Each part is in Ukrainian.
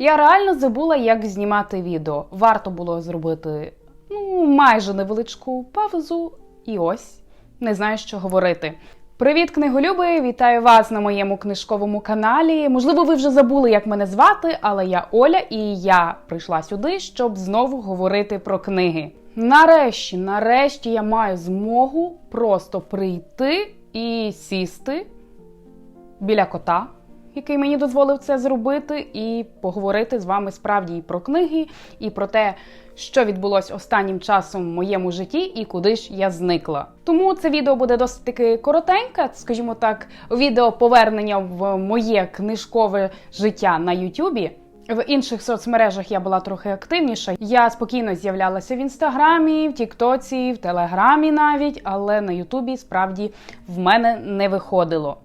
Я реально забула, як знімати відео. Варто було зробити ну, майже невеличку паузу, і ось не знаю, що говорити. Привіт, книголюби! Вітаю вас на моєму книжковому каналі. Можливо, ви вже забули, як мене звати, але я Оля, і я прийшла сюди, щоб знову говорити про книги. Нарешті, нарешті, я маю змогу просто прийти і сісти біля кота, який мені дозволив це зробити, і поговорити з вами справді і про книги, і про те, що відбулось останнім часом в моєму житті і куди ж я зникла. Тому це відео буде досить таки коротеньке, скажімо так, відео повернення в моє книжкове життя на Ютубі. В інших соцмережах я була трохи активніша. Я спокійно з'являлася в інстаграмі, в Тіктоці, в Телеграмі навіть, але на Ютубі справді в мене не виходило.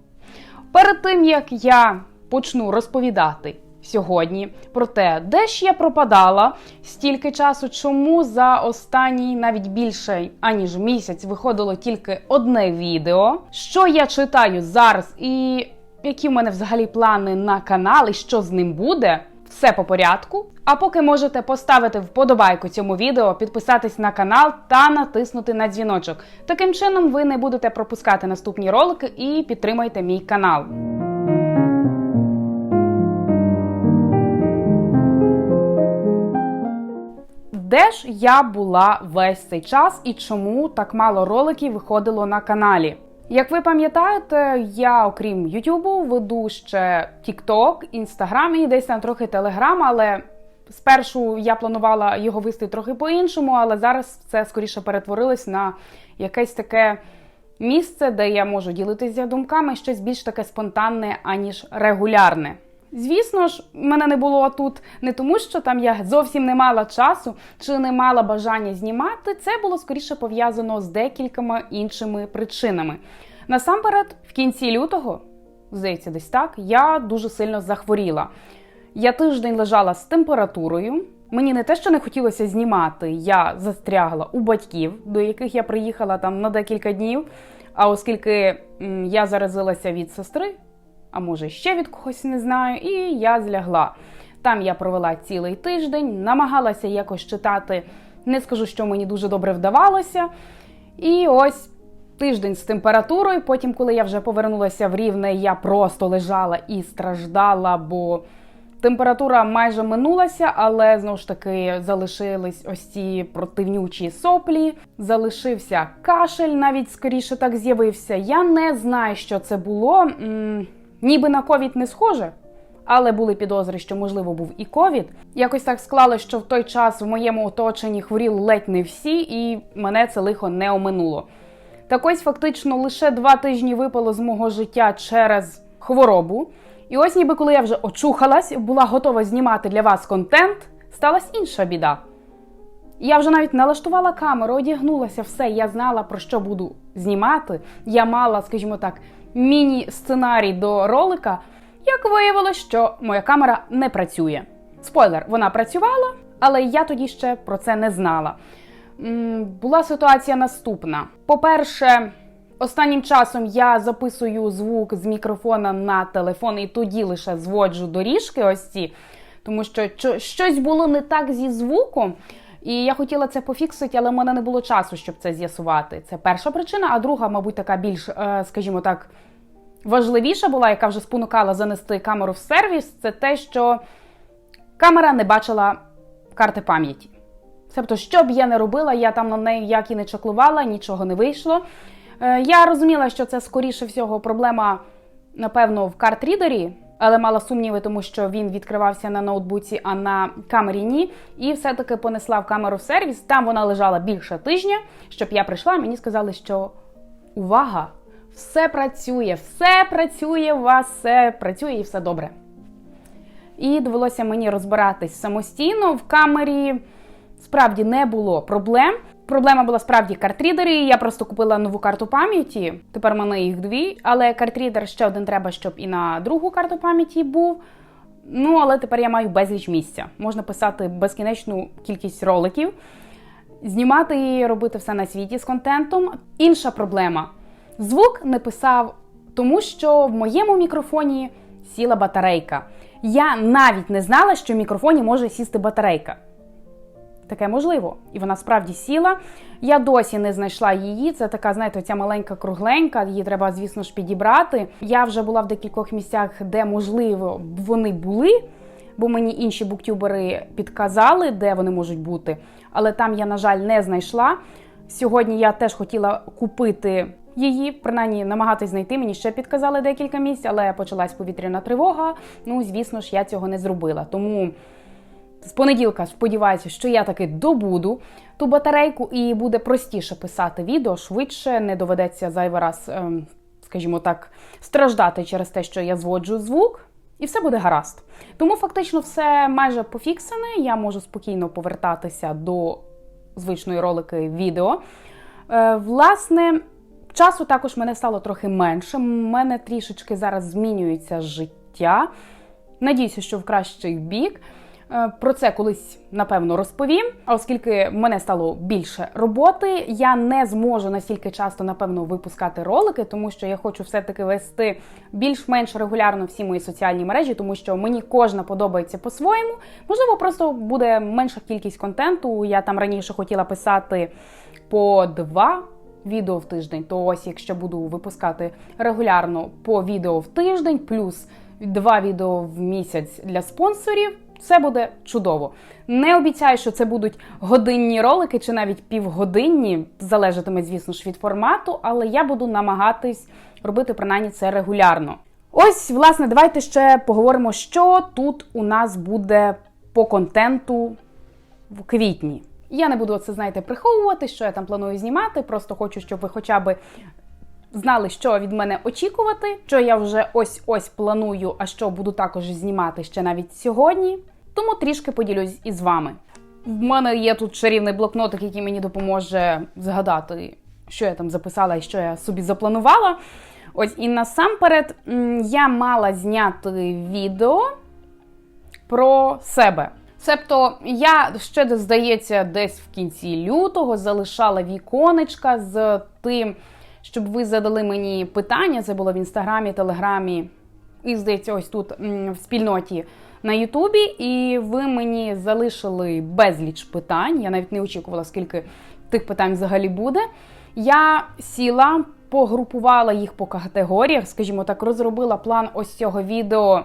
Перед тим як я почну розповідати сьогодні про те, де ж я пропадала стільки часу, чому за останній навіть більше аніж місяць виходило тільки одне відео, що я читаю зараз, і які в мене взагалі плани на канал, і що з ним буде. Все по порядку. А поки можете поставити вподобайку цьому відео, підписатись на канал та натиснути на дзвіночок. Таким чином ви не будете пропускати наступні ролики і підтримайте мій канал. Де ж я була весь цей час і чому так мало роликів виходило на каналі? Як ви пам'ятаєте, я, окрім Ютубу, веду ще TikTok, Instagram і десь там трохи Telegram, але спершу я планувала його вести трохи по-іншому, але зараз це скоріше перетворилось на якесь таке місце, де я можу ділитися думками, щось більш таке спонтанне, аніж регулярне. Звісно ж, мене не було тут не тому, що там я зовсім не мала часу чи не мала бажання знімати. Це було скоріше пов'язано з декількома іншими причинами. Насамперед, в кінці лютого, здається, десь так, я дуже сильно захворіла. Я тиждень лежала з температурою. Мені не те, що не хотілося знімати, я застрягла у батьків, до яких я приїхала там на декілька днів. А оскільки я заразилася від сестри, а може ще від когось не знаю, і я злягла. Там я провела цілий тиждень, намагалася якось читати, не скажу, що мені дуже добре вдавалося. І ось тиждень з температурою. Потім, коли я вже повернулася в рівне, я просто лежала і страждала, бо температура майже минулася, але знову ж таки залишились ось ці противнючі соплі, залишився кашель, навіть скоріше так з'явився. Я не знаю, що це було. Ніби на ковід не схоже, але були підозри, що можливо був і ковід. Якось так склалося, що в той час в моєму оточенні хворіли ледь не всі, і мене це лихо не оминуло. Так ось фактично лише два тижні випало з мого життя через хворобу. І ось, ніби коли я вже очухалась, була готова знімати для вас контент, сталася інша біда. Я вже навіть налаштувала камеру, одягнулася, все, я знала, про що буду знімати. Я мала, скажімо так, міні-сценарій до ролика. Як виявилось, що моя камера не працює. Спойлер, вона працювала, але я тоді ще про це не знала. Була ситуація наступна. По-перше, останнім часом я записую звук з мікрофона на телефон і тоді лише зводжу доріжки ось ці, тому що щось було не так зі звуком. І я хотіла це пофіксити, але в мене не було часу, щоб це з'ясувати. Це перша причина. А друга, мабуть, така більш, е, скажімо так, важливіша була, яка вже спонукала занести камеру в сервіс, це те, що камера не бачила карти пам'яті. Тобто, що б я не робила, я там на неї як і не чаклувала, нічого не вийшло. Е, Я розуміла, що це скоріше всього проблема, напевно, в картрідері, але мала сумніви, тому що він відкривався на ноутбуці, а на камері ні. І все-таки понесла в камеру в сервіс. Там вона лежала більше тижня, щоб я прийшла. Мені сказали, що увага! Все працює, все працює, у вас все працює і все добре. І довелося мені розбиратись самостійно в камері. Справді не було проблем. Проблема була справді картрідери. Я просто купила нову карту пам'яті. Тепер в мене їх дві. Але картрідер ще один треба, щоб і на другу карту пам'яті був. Ну, але тепер я маю безліч місця. Можна писати безкінечну кількість роликів, знімати і робити все на світі з контентом. Інша проблема: звук не писав, тому що в моєму мікрофоні сіла батарейка. Я навіть не знала, що в мікрофоні може сісти батарейка. Таке можливо, і вона справді сіла. Я досі не знайшла її. Це така, знаєте, ця маленька кругленька. Її треба, звісно ж, підібрати. Я вже була в декількох місцях, де можливо вони були, бо мені інші буктюбери підказали, де вони можуть бути. Але там я, на жаль, не знайшла. Сьогодні я теж хотіла купити її, принаймні намагатись знайти. Мені ще підказали декілька місць, але почалась повітряна тривога. Ну, звісно ж, я цього не зробила. Тому. З понеділка сподіваюся, що я таки добуду ту батарейку і буде простіше писати відео, швидше не доведеться зайвий раз, ем, скажімо так, страждати через те, що я зводжу звук, і все буде гаразд. Тому фактично все майже пофіксене. Я можу спокійно повертатися до звичної ролики відео. Е, власне, часу також мене стало трохи менше. У мене трішечки зараз змінюється життя. Надіюся, що в кращий бік. Е, Про це колись напевно розповім. Оскільки мене стало більше роботи, я не зможу настільки часто, напевно, випускати ролики, тому що я хочу все-таки вести більш-менш регулярно всі мої соціальні мережі, тому що мені кожна подобається по-своєму. Можливо, просто буде менша кількість контенту. Я там раніше хотіла писати по два. Відео в тиждень, то ось якщо буду випускати регулярно по відео в тиждень, плюс два відео в місяць для спонсорів, все буде чудово. Не обіцяю, що це будуть годинні ролики чи навіть півгодинні, залежатиме, звісно ж, від формату, але я буду намагатись робити принаймні це регулярно. Ось, власне, давайте ще поговоримо, що тут у нас буде по контенту в квітні. Я не буду це, знаєте, приховувати, що я там планую знімати. Просто хочу, щоб ви хоча б знали, що від мене очікувати, що я вже ось-ось планую, а що буду також знімати ще навіть сьогодні. Тому трішки поділюсь із вами. В мене є тут чарівний блокнотик, який мені допоможе згадати, що я там записала і що я собі запланувала. Ось і насамперед я мала зняти відео про себе. Себто я ще здається, десь в кінці лютого залишала віконечка з тим, щоб ви задали мені питання. Це було в інстаграмі, телеграмі і здається, ось тут в спільноті на Ютубі. І ви мені залишили безліч питань. Я навіть не очікувала, скільки тих питань взагалі буде. Я сіла, погрупувала їх по категоріях, скажімо так, розробила план ось цього відео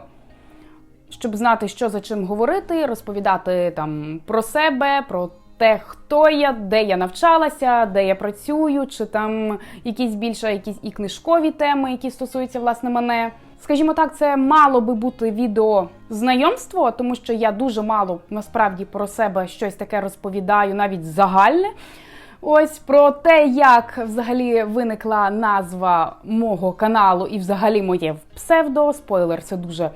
щоб знати, що за чим говорити, розповідати там про себе, про те, хто я, де я навчалася, де я працюю, чи там якісь більше якісь і книжкові теми, які стосуються власне мене. Скажімо так, це мало би бути відео знайомство, тому що я дуже мало насправді про себе щось таке розповідаю, навіть загальне. Ось про те, як взагалі виникла назва мого каналу і взагалі моє псевдо. Спойлер, це дуже,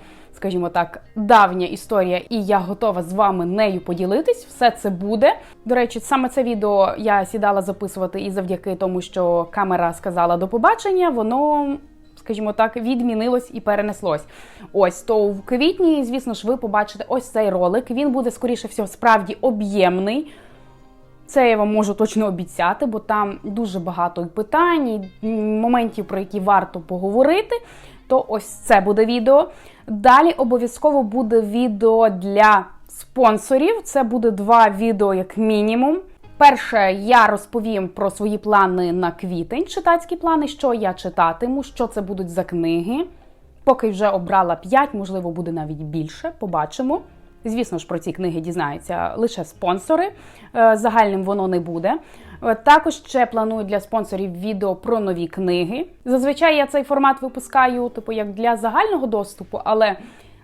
скажімо так, давня історія, і я готова з вами нею поділитись. Все це буде. До речі, саме це відео я сідала записувати і завдяки тому, що камера сказала до побачення, воно. Скажімо так, відмінилось і перенеслось. Ось то в квітні, звісно ж, ви побачите ось цей ролик. Він буде, скоріше всього, справді об'ємний. Це я вам можу точно обіцяти, бо там дуже багато питань, і моментів, про які варто поговорити. То ось це буде відео. Далі обов'язково буде відео для спонсорів. Це буде два відео, як мінімум. Перше, я розповім про свої плани на квітень, читацькі плани, що я читатиму, що це будуть за книги. Поки вже обрала 5, можливо, буде навіть більше. Побачимо. Звісно ж, про ці книги дізнаються лише спонсори. Е, Загальним воно не буде. Е, Також ще планую для спонсорів відео про нові книги. Зазвичай я цей формат випускаю, типу, як для загального доступу, але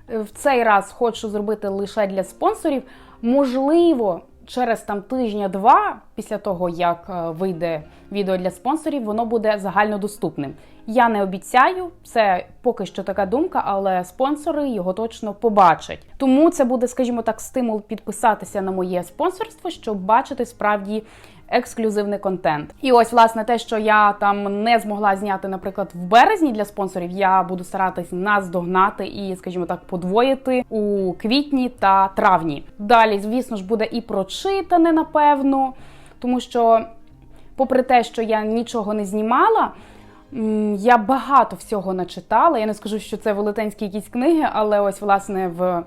е, в цей раз хочу зробити лише для спонсорів. Можливо, через там тижня-два, після того як вийде відео для спонсорів, воно буде загальнодоступним. Я не обіцяю, це поки що така думка, але спонсори його точно побачать. Тому це буде, скажімо так, стимул підписатися на моє спонсорство, щоб бачити справді ексклюзивний контент. І ось, власне, те, що я там не змогла зняти, наприклад, в березні для спонсорів, я буду старатись наздогнати і, скажімо так, подвоїти у квітні та травні. Далі, звісно ж, буде і прочитане, напевно, тому що, попри те, що я нічого не знімала. Я багато всього начитала. Я не скажу, що це велетенські якісь книги, але ось, власне, в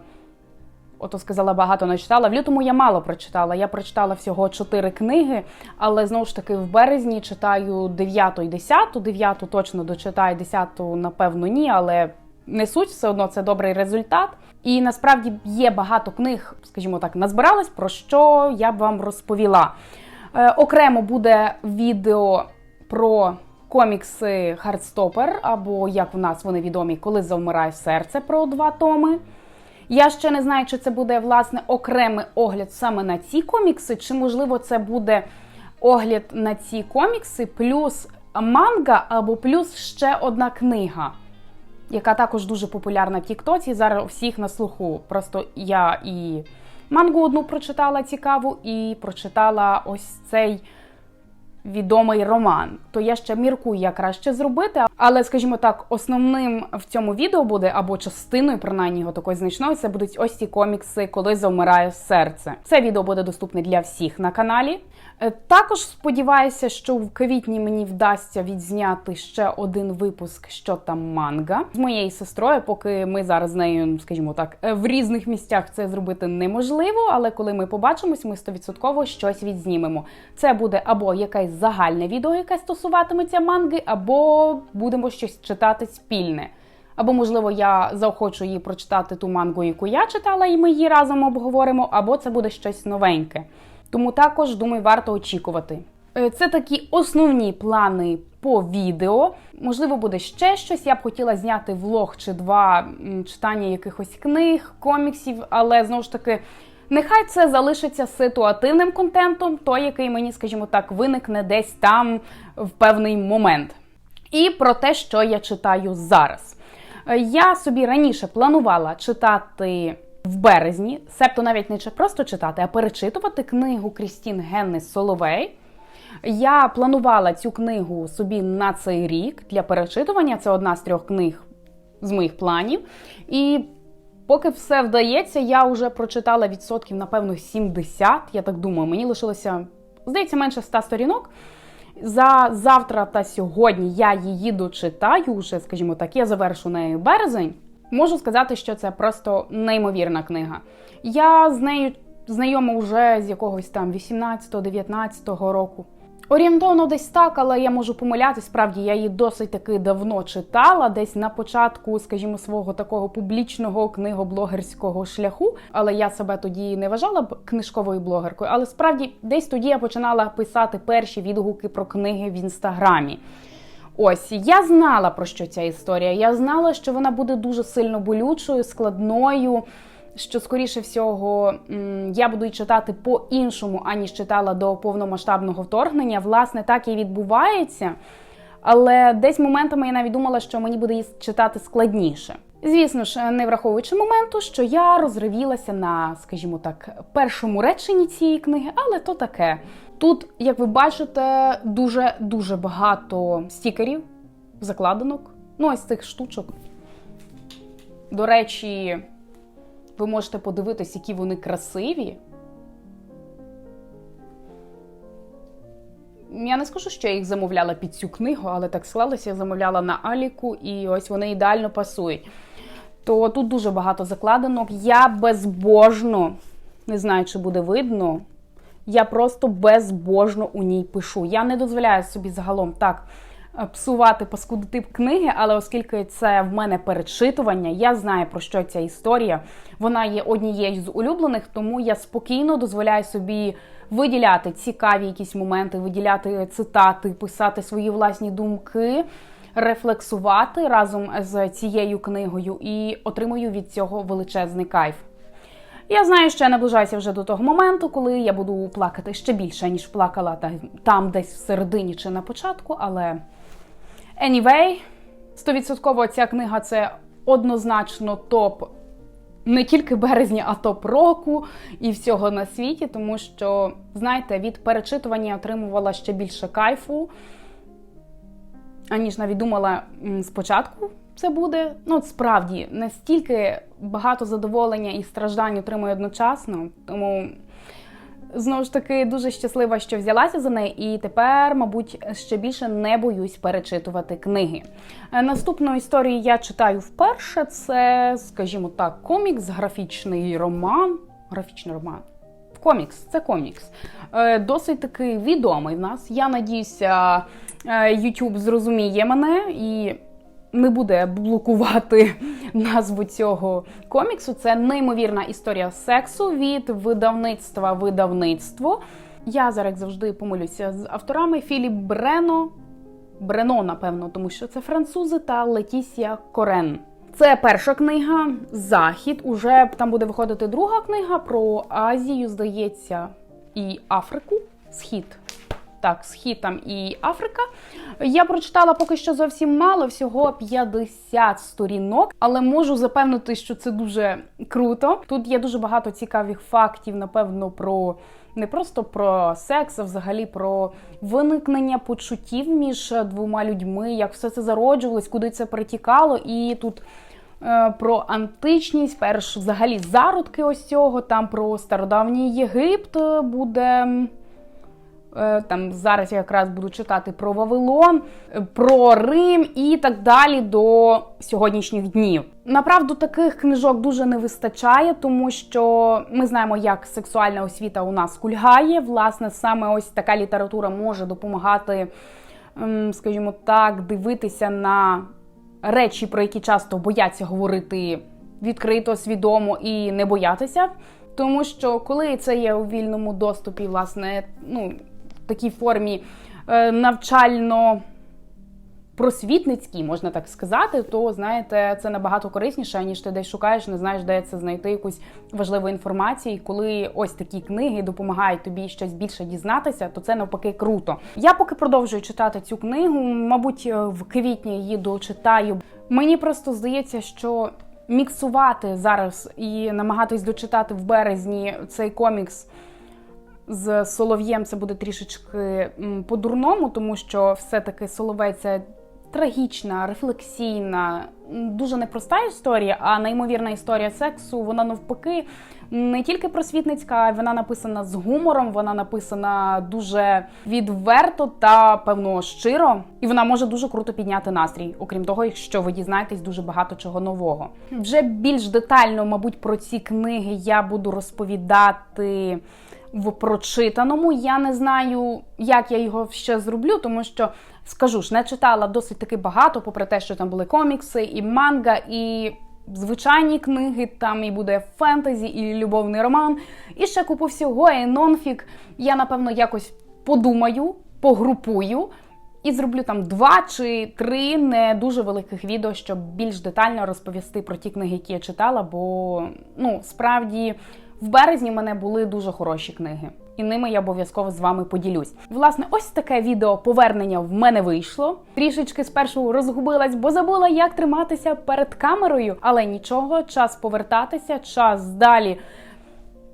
ото сказала, багато начитала. В лютому я мало прочитала. Я прочитала всього чотири книги, але знову ж таки в березні читаю 9 і 10. 9 точно дочитаю, 10 напевно ні, але не суть, все одно це добрий результат. І насправді є багато книг, скажімо так, назбиралась, про що я б вам розповіла. Е, окремо буде відео про комікси Хардстопер, або як в нас вони відомі, коли завмирає серце про два томи. Я ще не знаю, чи це буде власне окремий огляд саме на ці комікси, чи можливо це буде огляд на ці комікси, плюс манга, або плюс ще одна книга, яка також дуже популярна в Тіктоці. Зараз у всіх на слуху. Просто я і мангу одну прочитала цікаву, і прочитала ось цей відомий роман. То я ще міркую, як краще зробити. Але, скажімо так, основним в цьому відео буде або частиною, принаймні його такої значної, це будуть ось ці комікси, коли завмирає серце. Це відео буде доступне для всіх на каналі. Е, Також сподіваюся, що в квітні мені вдасться відзняти ще один випуск, що там манга з моєю сестрою. Поки ми зараз з нею, скажімо так, е, в різних місцях це зробити неможливо. Але коли ми побачимось, ми стовідсотково щось відзнімемо. Це буде або якесь загальне відео, яке стосуватиметься манги, або будемо щось читати спільне. Або, можливо, я заохочу її прочитати ту мангу, яку я читала, і ми її разом обговоримо, або це буде щось новеньке. Тому також, думаю, варто очікувати. Е, Це такі основні плани по відео. Можливо, буде ще щось. Я б хотіла зняти влог чи два читання якихось книг, коміксів, але знову ж таки. Нехай це залишиться ситуативним контентом, той, який мені, скажімо так, виникне десь там в певний момент. І про те, що я читаю зараз. Е, Я собі раніше планувала читати в березні, себто навіть не просто читати, а перечитувати книгу Крістін Генни Соловей. Я планувала цю книгу собі на цей рік для перечитування. Це одна з трьох книг з моїх планів. І поки все вдається, я вже прочитала відсотків, напевно, 70. Я так думаю, мені лишилося, здається, менше 100 сторінок. За завтра та сьогодні я її дочитаю вже, скажімо так, я завершу нею березень. Можу сказати, що це просто неймовірна книга. Я з нею знайома вже з якогось там 18-19 року. Орієнтовно десь так, але я можу помилятись. Справді я її досить таки давно читала, десь на початку, скажімо, свого такого публічного книгоблогерського шляху. Але я себе тоді не вважала б книжковою блогеркою. Але справді десь тоді я починала писати перші відгуки про книги в інстаграмі. Ось я знала про що ця історія. Я знала, що вона буде дуже сильно болючою, складною. Що, скоріше всього, я буду її читати по-іншому, аніж читала до повномасштабного вторгнення. Власне, так і відбувається. Але десь моментами я навіть думала, що мені буде її читати складніше. Звісно ж, не враховуючи моменту, що я розривілася на, скажімо так, першому реченні цієї книги, але то таке. Тут, як ви бачите, дуже дуже багато стікерів, закладинок. Ну, ось цих штучок. До речі, ви можете подивитись, які вони красиві. Я не скажу, що я їх замовляла під цю книгу, але так склалося, я замовляла на Аліку, і ось вони ідеально пасують. То тут дуже багато закладинок. Я безбожно, не знаю, чи буде видно. Я просто безбожно у ній пишу. Я не дозволяю собі загалом так е, псувати паскудити книги, але оскільки це в мене перечитування, я знаю про що ця історія. Вона є однією з улюблених, тому я спокійно дозволяю собі виділяти цікаві якісь моменти, виділяти цитати, писати свої власні думки, рефлексувати разом з цією книгою і отримую від цього величезний кайф. Я знаю, що я наближаюся вже до того моменту, коли я буду плакати ще більше, ніж плакала там десь в середині чи на початку, але anyway, 100% ця книга це однозначно топ не тільки березня, а топ року і всього на світі, тому що, знаєте, від перечитування я отримувала ще більше кайфу, аніж навіть думала спочатку. Це буде ну справді настільки багато задоволення і страждань отримую одночасно. Тому Знову ж таки, дуже щаслива, що взялася за неї, і тепер, мабуть, ще більше не боюсь перечитувати книги. Е, Наступну історію я читаю вперше. Це, скажімо так, комікс, графічний роман. Графічний роман. Комікс, це комікс. Е, Досить таки відомий в нас. Я надіюся, е, YouTube зрозуміє мене і не буде блокувати назву цього коміксу. Це неймовірна історія сексу від видавництва видавництво. Я зараз завжди помилюся з авторами Філіп Брено. Брено, напевно, тому що це французи та Летісія Корен. Це перша книга Захід. Уже там буде виходити друга книга про Азію, здається, і Африку. Схід. Так, схід там і Африка. Я прочитала поки що зовсім мало, всього 50 сторінок, але можу запевнити, що це дуже круто. Тут є дуже багато цікавих фактів, напевно, про не просто про секс, а взагалі про виникнення почуттів між двома людьми, як все це зароджувалось, куди це перетікало, і тут. е, Про античність, перш взагалі зародки ось цього, там про стародавній Єгипт е, буде Там зараз я якраз буду читати про Вавилон, е, про Рим і так далі до сьогоднішніх днів. Направду таких книжок дуже не вистачає, тому що ми знаємо, як сексуальна освіта у нас кульгає. Власне, саме ось така література може допомагати, ем, скажімо так, дивитися на речі, про які часто бояться говорити відкрито, свідомо і не боятися. Тому що коли це є у вільному доступі, власне, ну такій формі е, навчально. Просвітницький, можна так сказати, то знаєте, це набагато корисніше, ніж ти десь шукаєш, не знаєш, де це знайти якусь важливу інформацію. І коли ось такі книги допомагають тобі щось більше дізнатися, то це навпаки круто. Я поки продовжую читати цю книгу. Мабуть, е, в квітні її дочитаю. Мені просто здається, що міксувати зараз і намагатись дочитати в березні цей комікс з Солов'єм це буде трішечки по-дурному, тому що все-таки Соловей це трагічна, рефлексійна, дуже непроста історія, а неймовірна історія сексу. Вона навпаки не тільки просвітницька, вона написана з гумором, вона написана дуже відверто та певно щиро, і вона може дуже круто підняти настрій. Окрім того, якщо ви дізнаєтесь дуже багато чого нового. Вже більш детально, мабуть, про ці книги я буду розповідати в прочитаному. Я не знаю, як я його ще зроблю, тому що скажу ж, не читала досить таки багато, попри те, що там були комікси, і манга, і звичайні книги. Там і буде фентезі, і любовний роман, і ще купу всього, і нонфік. Я напевно якось подумаю, погрупую. І зроблю там два чи три не дуже великих відео, щоб більш детально розповісти про ті книги, які я читала. Бо ну справді в березні в мене були дуже хороші книги, і ними я обов'язково з вами поділюсь. Власне, ось таке відео повернення в мене вийшло. Трішечки спершу розгубилась, бо забула, як триматися перед камерою, але нічого, час повертатися, час далі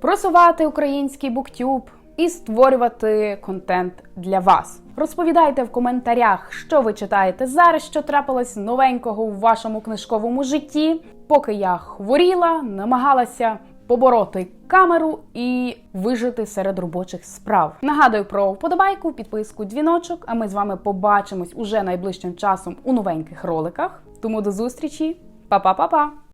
просувати український буктюб і створювати контент для вас. Розповідайте в коментарях, що ви читаєте зараз, що трапилось новенького у вашому книжковому житті. Поки я хворіла, намагалася побороти камеру і вижити серед робочих справ. Нагадую про вподобайку, підписку, дзвіночок. А ми з вами побачимось уже найближчим часом у новеньких роликах. Тому до зустрічі, Па-па-па-па!